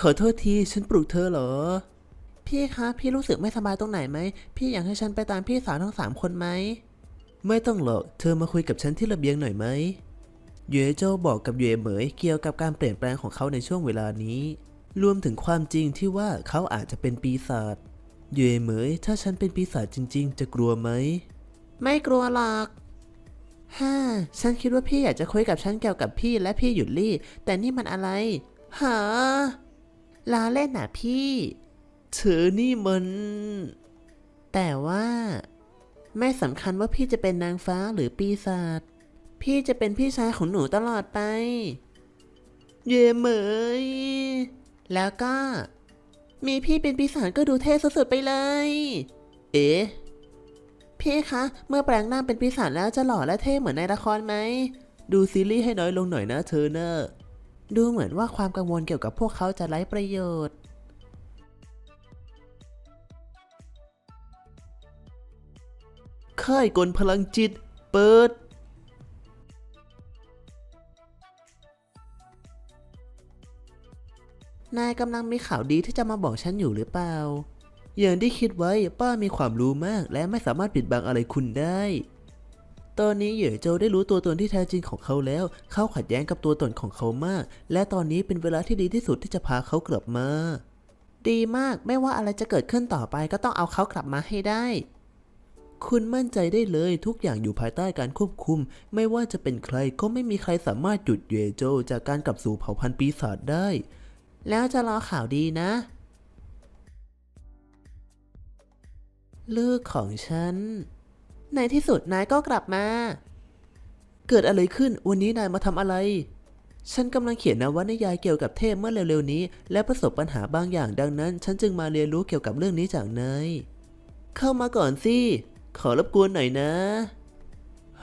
ขอโทษทีฉันปลุกเธอเหรอ พี่คะ พี่รู้สึกไม่สบายตรงไหนไหม พี่อยากให้ฉันไปตามพี่สาวทั้งสามคนไหม ไม่ต้องหรอก เธอมาคุยกับฉันที่ระเบียงหน่อยไหมเย่โจบอกกับเย่เหมยเกี่ยวกับการเปลี่ยนแปลงของเขาในช่วงเวลานี้ รวมถึงความจริงที่ว่าเขาอาจจะเป็นปีศาจเย่เหมย ถ้าฉันเป็นปีศาจจริง ๆ จะกลัวไหม ไม่กลัวหรอกฮ่าฉันคิดว่าพี่อยากจะคุยกับฉันเกี่ยวกับพี่และพี่หยุดลี่ แต่นี่มันอะไรหา ลาเล่นน่ะพี่เธอนี่มัน แต่ว่า ไม่สำคัญว่าพี่จะเป็นนางฟ้าหรือปีศาจ พี่จะเป็นพี่ชายของหนูตลอดไป เย่เหมย แล้วก็ มีพี่เป็นปีศาจก็ดูเท่สุดๆไปเลย เอ๊ะ พี่คะ เมื่อแปลงหน้าเป็นปีศาจแล้วจะหล่อและเท่เหมือนในละครไหม ดูซีรีส์ให้น้อยลงหน่อยนะเธอเนอะ ดูเหมือนว่าความกังวลเกี่ยวกับพวกเขาจะไร้ประโยชน์ ค่ายกลพลังจิต เปิด นายกำลังมีข่าวดีที่จะมาบอกฉันอยู่หรือเปล่า อย่างที่คิดไว้ป้ามีความรู้มากและไม่สามารถปิดบังอะไรคุณได้ ตอนนี้เหย่โจได้รู้ตัวตนที่แท้จริงของเขาแล้ว เขาขัดแย้งกับตัวตนของเขามาก และตอนนี้เป็นเวลาที่ดีที่สุดที่จะพาเขากลับมา ดีมาก ไม่ว่าอะไรจะเกิดขึ้นต่อไปก็ต้องเอาเขากลับมาให้ได้ คุณมั่นใจได้เลยทุกอย่างอยู่ภายใต้การควบคุม ไม่ว่าจะเป็นใครก็ไม่มีใครสามารถหยุดเหย่โจจากการกลับสู่เผ่าพันธุ์ปีศาจได้ แล้วจะรอข่าวดีนะลูกของฉัน ในที่สุดนายก็กลับมา เกิดอะไรขึ้น วันนี้นายมาทำอะไร ฉันกำลังเขียนนวนิยายเกี่ยวกับเทพเมื่อเร็วๆนี้ และประสบปัญหาบางอย่างดังนั้น ฉันจึงมาเรียนรู้เกี่ยวกับเรื่องนี้จากนายเข้ามาก่อนสิ ขอรบกวนหน่อยนะ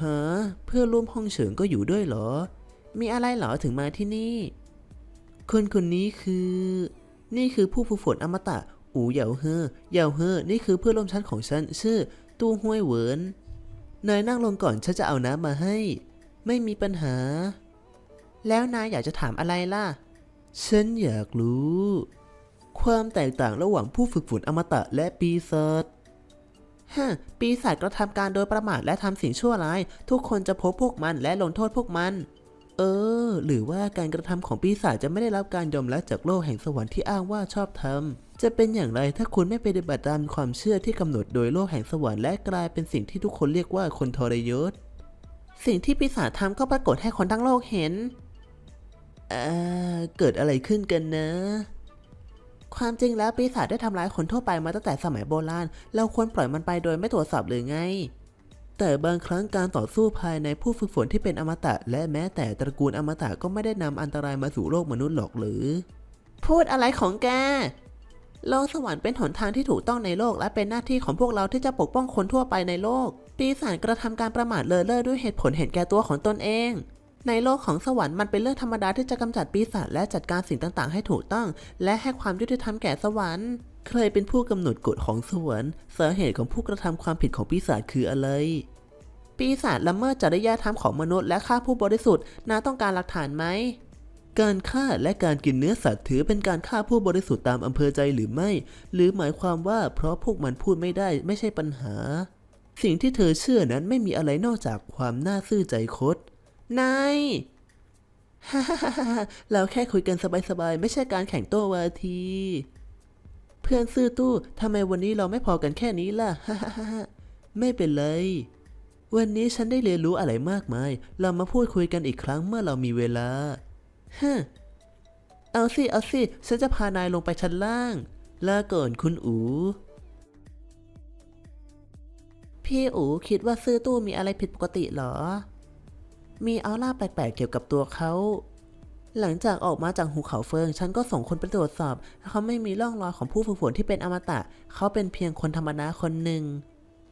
ฮะเพื่อร่วมห้องเฉิงก็อยู่ด้วยเหรอ มีอะไรเหรอถึงมาที่นี่ คนคนนี้คือ นี่คือผู้ฝึกฝนอมตะ อูเหยาเฮอเหยาเฮอนี่คือเพื่อนร่วมชั้นของฉัน ชื่อ ตู้ห้วยเหวิน นายนั่งลงก่อนฉันจะเอาน้ำมาให้ ไม่มีปัญหา แล้วนายอยากจะถามอะไรล่ะ ฉันอยากรู้ ความแตกต่างระหว่างผู้ฝึกฝนอมตะและปีศาจฮะปีศาจกระทำการโดยประมาทและทำสิ่งชั่วร้าย ทุกคนจะพบพวกมันและลงโทษพวกมัน เออ หรือว่าการกระทำของปีศาจจะไม่ได้รับการยอมรับจากโลกแห่งสวรรค์ที่อ้างว่าชอบทำจะเป็นอย่างไรถ้าคุณไม่ปฏิบัติตามความเชื่อที่กำหนดโดยโลกแห่งสวรรค์และกลายเป็นสิ่งที่ทุกคนเรียกว่าคนทรยศ สิ่งที่ปีศาจทำก็ปรากฏให้คนทั้งโลกเห็นเออเกิดอะไรขึ้นกันนะ ความจริงแล้วปีศาจได้ทำร้ายคนทั่วไปมาตั้งแต่สมัยโบราณ เราควรปล่อยมันไปโดยไม่ตรวจสอบหรือไง แต่บางครั้งการต่อสู้ภายในผู้ฝึกฝนที่เป็นอมตะ และแม้แต่ตระกูลอมตะก็ไม่ได้นำอันตรายมาสู่โลกมนุษย์หรอกหรือ พูดอะไรของแกโลกสวรรค์เป็นหนทางที่ถูกต้องในโลกและเป็นหน้าที่ของพวกเราที่จะปกป้องคนทั่วไปในโลก ปีศาจกระทำการประมาทเลินเล่อด้วยเหตุผลเห็นแก่ตัวของตนเอง ในโลกของสวรรค์มันเป็นเรื่องธรรมดาที่จะกำจัดปีศาจและจัดการสิ่งต่างๆ ให้ถูกต้อง และให้ความยุติธรรมแก่สวรรค์ ใครเป็นผู้กำหนดกฎของสวรรค์สาเหตุของผู้กระทำความผิดของปีศาจคืออะไร ปีศาจละเมิดจริยธรรมของมนุษย์และฆ่าผู้บริสุทธิ์นาต้องการหลักฐานไหมการฆ่าและการกินเนื้อสัตว์ถือเป็นการฆ่าผู้บริสุทธิ์ตามอำเภอใจหรือไม่ หรือหมายความว่าเพราะพวกมันพูดไม่ได้ไม่ใช่ปัญหา สิ่งที่เธอเชื่อนั้นไม่มีอะไรนอกจากความน่าซื่อใจคดนายเราแค่คุยกันสบายๆ ไม่ใช่การแข่งโต้วาที เพื่อนซื่อตู้ทำไมวันนี้เราไม่พอกันแค่นี้ล่ะ ฮ่าฮไม่เป็นไร วันนี้ฉันได้เรียนรู้อะไรมากมาย เรามาพูดคุยกันอีกครั้งเมื่อเรามีเวลาฮะเอาสิ เอาสิ ฉันจะพานายลงไปชั้นล่าง ลาก่อนคุณอูพี่อูคิดว่าซื่อตู้มีอะไรผิดปกติเหรอ มีออร่าแปลกๆเกี่ยวกับตัวเขา หลังจากออกมาจากหูเขาเฟิง ฉันก็ส่งคนไปตรวจสอบ เขาไม่มีร่องรอยของผู้ฝึกฝนที่เป็นอมตะ เขาเป็นเพียงคนธรรมดาคนหนึ่ง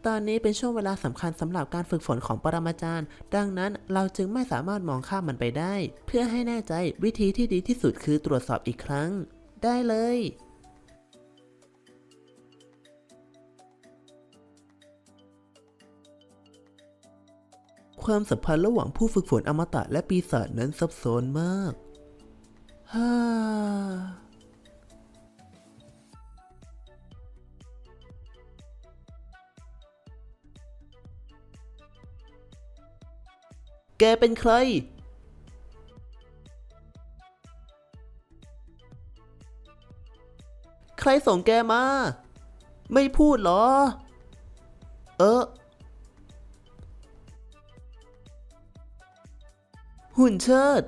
ตอนนี้เป็นช่วงเวลาสำคัญสำหรับการฝึกฝนของปรมาจารย์ ดังนั้นเราจึงไม่สามารถมองข้ามมันไปได้ เพื่อให้แน่ใจวิธีที่ดีที่สุดคือตรวจสอบอีกครั้ง ได้เลยความสัมพันธ์ระหว่างผู้ฝึกฝนอมตะและปีศาจนั้นซับซ้อนมาก แกเป็นใคร ใครส่งแกมา ไม่พูดหรอ เออ หุ่นเชิด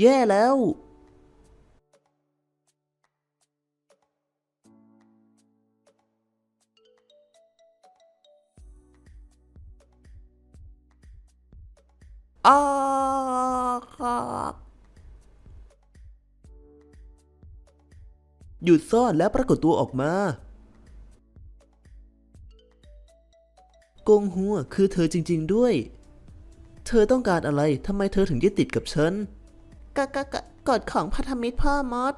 แย่แล้วอาหยุดซ่อนและปรากฏตัวออกมากงหัวคือเธอจริง ๆด้วย เธอต้องการอะไร ทำไมเธอถึงยึดติดกับฉัน กะกะกะกฎของพันธมิตรพ่อมด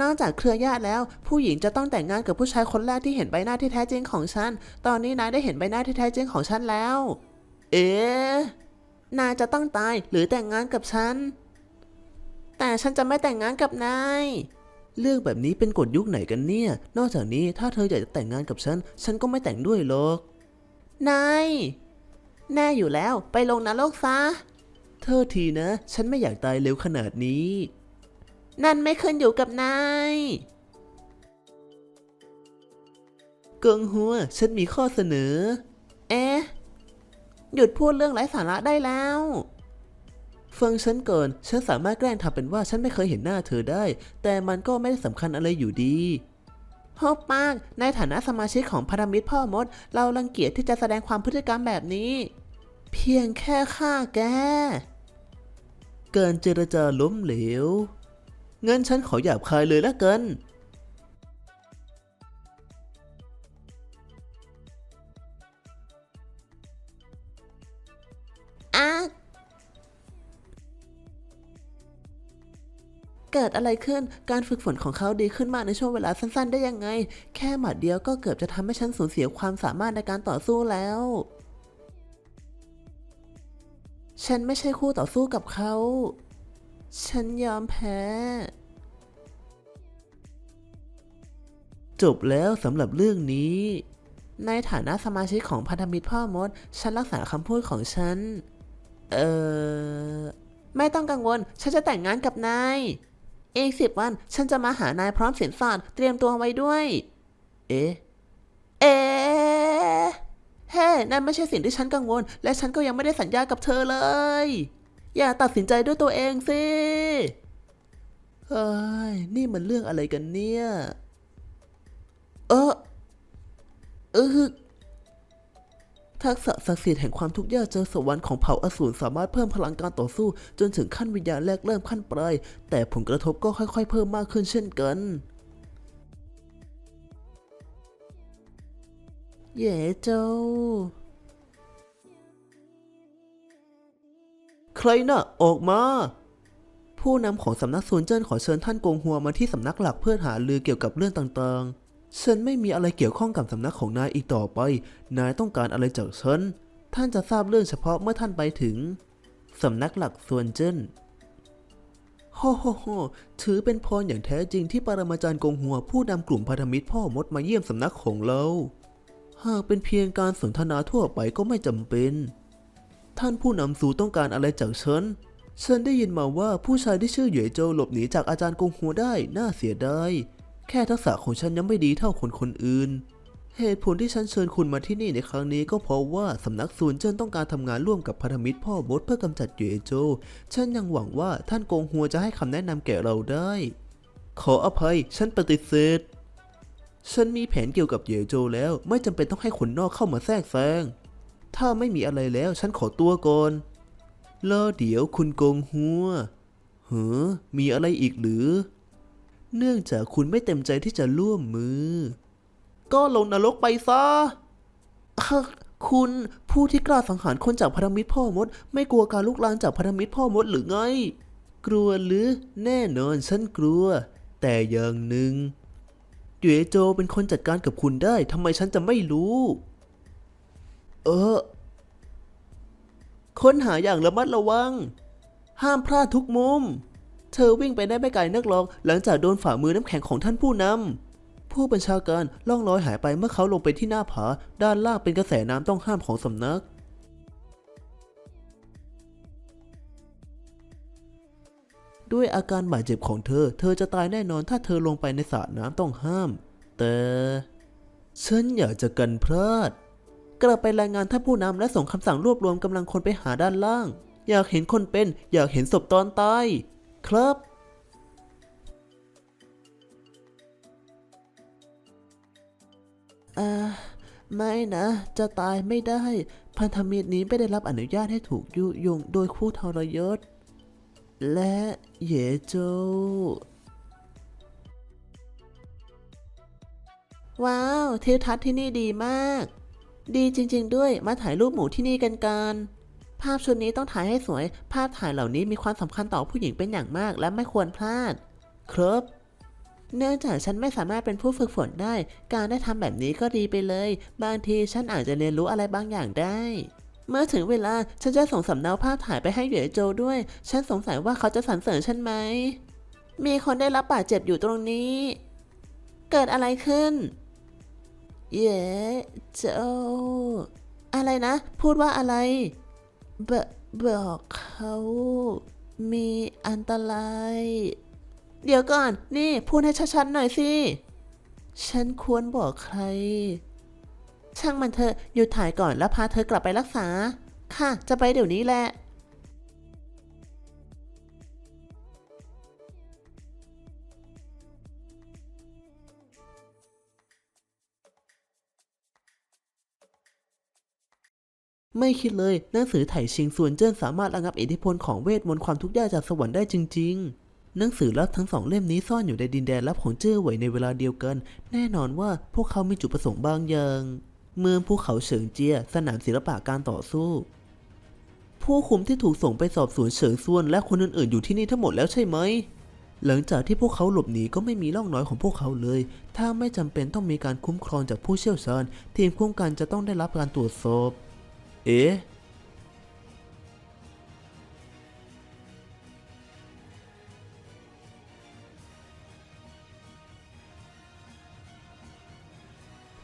นอกจากเครือญาติแล้ว ผู้หญิงจะต้องแต่งงานกับผู้ชายคนแรกที่เห็นใบหน้าที่แท้จริงของฉัน ตอนนี้นายได้เห็นใบหน้าที่แท้จริงของฉันแล้ว เอ๊นายจะต้องตายหรือแต่งงานกับฉัน แต่ฉันจะไม่แต่งงานกับนาย เรื่องแบบนี้เป็นกฎยุคไหนกันเนี่ย นอกจากนี้ถ้าเธออยากจะแต่งงานกับฉัน ฉันก็ไม่แต่งด้วยหรอก นาย แน่อยู่แล้ว ไปลงนรกซะ เธอทีนะ ฉันไม่อยากตายเร็วขนาดนี้ นั่นไม่ขึ้นอยู่กับนายเกิงหัว ฉันมีข้อเสนอ เอ๊ะ หยุดพูดเรื่องไร้สาระได้แล้ว ฟังฉันก่อน ฉันสามารถแกล้งทำเป็นว่าฉันไม่เคยเห็นหน้าเธอได้ แต่มันก็ไม่ได้สำคัญอะไรอยู่ดีฮอบมาก ในฐานะสมาชิกของพันธมิตรพ่อมด เรารังเกียจที่จะแสดงความพฤติกรรมแบบนี้ เพียงแค่ฆ่าแก เกินเจรจาล้มเหลว เงั้นฉันขอหยาบคายเลยละกัน อะเกิดอะไรขึ้น การฝึกฝนของเขาดีขึ้นมากในช่วงเวลาสั้น ๆ ได้ยังไง แค่หมัดเดียวก็เกือบจะทำให้ฉันสูญเสียความสามารถในการต่อสู้แล้ว ฉันไม่ใช่คู่ต่อสู้กับเขา ฉันยอมแพ้ จบแล้วสำหรับเรื่องนี้ ในฐานะสมาชิกของพันธมิตรพ่อมด ฉันรักษาคำพูดของฉัน เออ ไม่ต้องกังวล ฉันจะแต่งงานกับนาย อีกสิบวันฉันจะมาหานายพร้อมสินสอดเตรียมตัวไว้ด้วย เอ๊ะ เอ๊ะ เฮ้นั่นไม่ใช่สิ่งที่ฉันกังวล และฉันก็ยังไม่ได้สัญญากับเธอเลย อย่าตัดสินใจด้วยตัวเองสิเฮ้ยนี่มันเรื่องอะไรกันเนี่ย เออเออทักษะศักดิ์สิทธิ์แห่งความทุกข์ยากเจอสวรรค์ของเผ่าอสูรสามารถเพิ่มพลังการต่อสู้ จนถึงขั้นวิญญาณแรกเริ่มขั้นปลายแต่ผลกระทบก็ค่อยๆ เพิ่มมากขึ้นเช่นกัน เย่เจ้า ใครน่ะ ออกมา ผู้นำของสำนักซูนเจิ้นขอเชิญท่านกงหัวมาที่สำนักหลักเพื่อหาลือเกี่ยวกับเรื่องต่างๆ ฉันไม่มีอะไรเกี่ยวข้องกับสำนักของนายอีกต่อไป นายต้องการอะไรจากฉัน ท่านจะทราบเรื่องเฉพาะเมื่อท่านไปถึงสำนักหลักส่วนเจิ้นโฮโฮโฮถือเป็นพรอย่างแท้จริงที่ปรมาจารย์กงหัวผู้นำกลุ่มพันธมิตรพ่อมดมาเยี่ยมสำนักของเรา หากเป็นเพียงการสนทนาทั่วไปก็ไม่จำเป็น ท่านผู้นำสูต้องการอะไรจากฉัน ฉันได้ยินมาว่าผู้ชายที่ชื่อเหยวยโจหลบหนีจากอาจารย์กงหัวได้น่าเสียดายแค่ทักษะของฉันยังไม่ดีเท่าคนคนอื่น เหตุผลที่ฉันเชิญคุณมาที่นี่ในครั้งนี้ก็เพราะว่าสำนักซูนเจิ้นต้องการทำงานร่วมกับพันธมิตรพ่อมดเพื่อกำจัดเหยวยโจ ฉันยังหวังว่าท่านกงหัวจะให้คำแนะนำแก่เราได้ ขออภัย ฉันปฏิเสธ ฉันมีแผนเกี่ยวกับเยโจแล้ว ไม่จำเป็นต้องให้คนนอกเข้ามาแทรกแซง ถ้าไม่มีอะไรแล้วฉันขอตัวก่อนรอเดี๋ยวคุณกงหัวเฮ้อมีอะไรอีกหรือ เนื่องจากคุณไม่เต็มใจที่จะร่วมมือ ก็ลงนรกไปซะคุณผู้ที่กล้าสังหารคนจากพันธมิตรพ่อมด ไม่กลัวการลุกลามจากพันธมิตรพ่อมดหรือไง กลัวหรือ แน่นอนฉันกลัว แต่อย่างหนึ่ง เยวยโจเป็นคนจัดการกับคุณได้ทำไมฉันจะไม่รู้ เออ ค้นหาอย่างระมัดระวัง ห้ามพลาดทุกมุม เธอวิ่งไปได้ไม่ไกลนักหรอก หลังจากโดนฝ่ามือน้ำแข็งของท่านผู้นำผู้บัญชาการล่องลอยหายไปเมื่อเขาลงไปที่หน้าผา ด้านล่างเป็นกระแสน้ำต้องห้ามของสำนัก ด้วยอาการบาดเจ็บของเธอ เธอจะตายแน่นอนถ้าเธอลงไปในสระน้ำต้องห้าม แต่ ฉันอยากจะกันพลาด กลับไปรายงานท่านผู้นำและส่งคำสั่งรวบรวมกำลังคนไปหาด้านล่าง อยากเห็นคนเป็น อยากเห็นศพตอนตาย ครับอ่าไม่นะ จะตายไม่ได้ พันธมิตรนี้ไม่ได้รับอนุญาตให้ถูกยุยงโดยคู่ทรยศ และเหยโจว้าวทิวทัศน์ที่นี่ดีมาก ดีจริง ๆ ด้วยมาถ่ายรูปหมูที่นี่กันกันภาพชุดนี้ต้องถ่ายให้สวย ภาพถ่ายเหล่านี้มีความสำคัญต่อผู้หญิงเป็นอย่างมาก และไม่ควรพลาด ครับ เนื่องจากฉันไม่สามารถเป็นผู้ฝึกฝนได้ การได้ทำแบบนี้ก็ดีไปเลย บางทีฉันอาจจะเรียนรู้อะไรบางอย่างได้ เมื่อถึงเวลาฉันจะส่งสำเนาภาพถ่ายไปให้เหยโจด้วย ฉันสงสัยว่าเขาจะสรรเสริญฉันไหม มีคนได้รับบาดเจ็บอยู่ตรงนี้ เกิดอะไรขึ้นเหยโจอะไรนะ พูดว่าอะไรบบอกเขามีอันตราย เดี๋ยวก่อน นี่พูดให้ชัดๆหน่อยสิ ฉันควรบอกใคร ช่างมันเถอะหยุดถ่ายก่อนแล้วพาเธอกลับไปรักษา ค่ะ จะไปเดี๋ยวนี้แหละไม่คิดเลยหนังสือไถ่ชิงส่วนเจิ้นสามารถระงับอิทธิพลของเวทมนต์ความทุกข์ยากจากสวรรค์ได้จริง ๆ หนังสือลับทั้งสองเล่มนี้ซ่อนอยู่ในดินแดนลับของเจ้อเหวยในเวลาเดียวกัน แน่นอนว่าพวกเขามีจุดประสงค์บางอย่าง เมืองภูเขาเฉิงเจีย สนามศิลปะการต่อสู้ ผู้คุมที่ถูกส่งไปสอบสวนเฉิงซ่วนและคนอื่นๆอยู่ที่นี่ทั้งหมดแล้วใช่ไหม หลังจากที่พวกเขาหลบหนีก็ไม่มีร่องรอยของพวกเขาเลย ถ้าไม่จำเป็นต้องมีการคุ้มครองจากผู้เชี่ยวชาญ ทีมคุ้มกันจะต้องได้รับการตรวจสอบ เอ๊ะ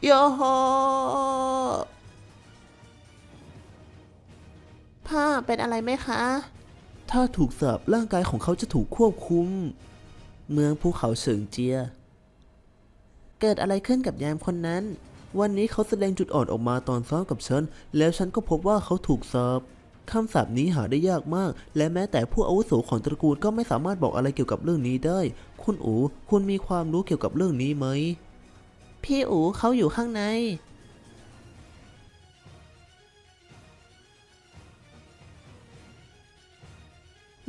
โยโฮพ่อเป็นอะไรไหมคะ ถ้าถูกสาบร่างกายของเขาจะถูกควบคุม เมืองภูเขาเฉิงเจีย เกิดอะไรขึ้นกับยามคนนั้น วันนี้เขาแสดงจุดอ่อนออกมาตอนซ้อมกับฉัน แล้วฉันก็พบว่าเขาถูกสาบคำสาปนี้หาได้ยากมาก และแม้แต่ผู้อาวุโสของตระกูลก็ไม่สามารถบอกอะไรเกี่ยวกับเรื่องนี้ได้ คุณอู คุณมีความรู้เกี่ยวกับเรื่องนี้ไหม พี่อูเขาอยู่ข้างใน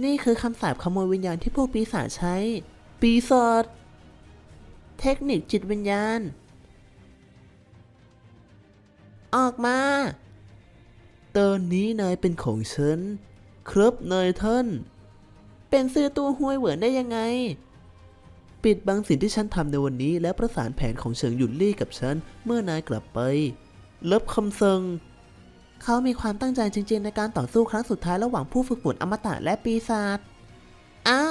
นี่คือคำสาปขโมยวิญญาณที่พวกปีศาจใช้ ปีศาจเทคนิคจิตวิญญาณ ออกมา ตอนนี้นายเป็นของฉัน ครับนายท่าน เป็นซื้อตัวห้วยเหวินได้ยังไง ปิดบังสิ่งที่ฉันทำในวันนี้ และประสานแผนของเฉิงหยุนลี่กับฉัน เมื่อนายกลับไปรับคำสั่งเขามีความตั้งใจจริง ๆ ในการต่อสู้ครั้งสุดท้ายระหว่างผู้ฝึกฝนอมตะและปีศาจอะ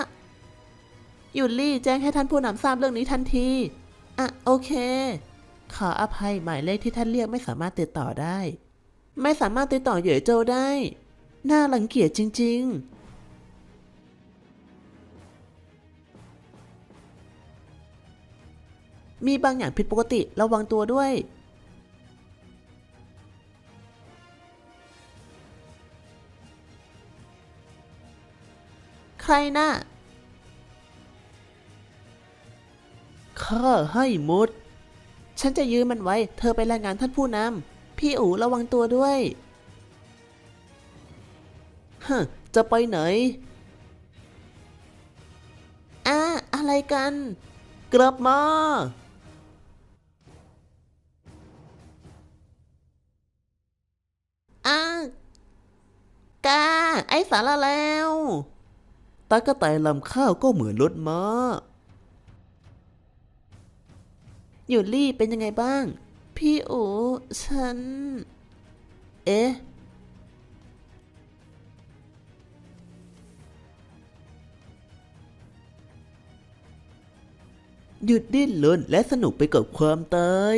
หยุนลี่แจ้งให้ท่านผู้นำทราบเรื่องนี้ทันทีอะโอเค ขออภัยหมายเลขที่ท่านเรียกไม่สามารถติดต่อได้ ไม่สามารถติดต่อเหย่โจได้ น่ารังเกียจจริง ๆ มีบางอย่างผิดปกติระวังตัวด้วย ใครน่ะข้าให้หมดฉันจะยื้อมันไว้ เธอไปรายงานท่านผู้นำ พี่อูระวังตัวด้วยฮะจะไปไหนอะอะไรกัน กลับมา สาระแล้วตากระต่ายลำข้าวก็เหมือนรถม้าหยุดลี่เป็นยังไงบ้าง พี่โอฉัน เอ๊ะหยุดดิ้นรนและสนุกไปกับความตาย